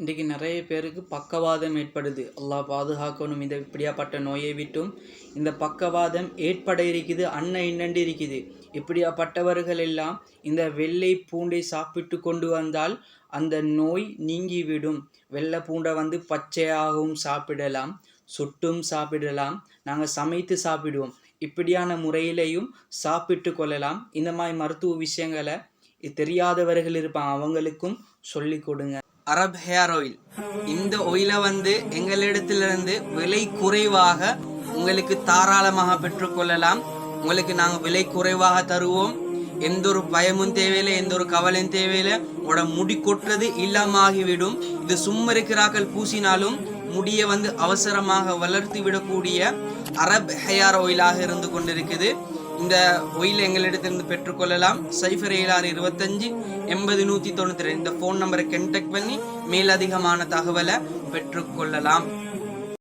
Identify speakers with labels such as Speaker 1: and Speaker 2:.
Speaker 1: இன்றைக்கி நிறைய பேருக்கு பக்கவாதம் ஏற்படுது. அல்லாஹ் பாதுகாக்கணும். இந்த இப்படியாப்பட்ட நோயை விட்டும் இந்த பக்கவாதம் ஏற்பட இருக்குது அன்ன இன்னண்டு இருக்குது. இப்படியாப்பட்டவர்கள் எல்லாம் இந்த வெள்ளை பூண்டை சாப்பிட்டு கொண்டு வந்தால் அந்த நோய் நீங்கிவிடும். வெள்ளை பூண்டை வந்து பச்சையாகவும் சாப்பிடலாம் சுட்டும் சாப்பிடலாம் நாங்கள் சமைத்து சாப்பிடுவோம். இப்படியான முறையிலையும் சாப்பிட்டு கொள்ளலாம். இந்த மாதிரி மருத்துவ விஷயங்களை தெரியாதவர்கள் இருப்பாங்க. அவங்களுக்கும் சொல்லிக் கொடுங்க. அரப் ஹேர் ஆயில் இந்த ஒயிலை வந்து எங்களிடத்திலிருந்து விலை குறைவாக உங்களுக்கு தாராளமாக பெற்றுக்கொள்ளலாம் உங்களுக்கு நாங்கள் விலை குறைவாக தருவோம். எந்த ஒரு பயமும் தேவையில்லை எந்த ஒரு கவலையும் தேவையில்லை. உங்களோட முடி கொட்டுறது இல்லாமாகிவிடும். இது சும்மா இருக்கிறாக்கள் பூசினாலும் முடியை வந்து அவசரமாக வளர்த்து விடக்கூடிய அரப் ஹேர் ஆயிலாக இருந்து கொண்டிருக்குது. இந்த ஒயில் எங்களிடத்திலிருந்து பெற்றுக்கொள்ளலாம் சைஃபர் ஏழாறு இருபத்தஞ்சு எண்பது நூற்றி தொண்ணூற்றி ரெண்டு. இந்த ஃபோன் நம்பரை கண்டெக்ட் பண்ணி மேலதிகமான தகவலை பெற்றுக்கொள்ளலாம்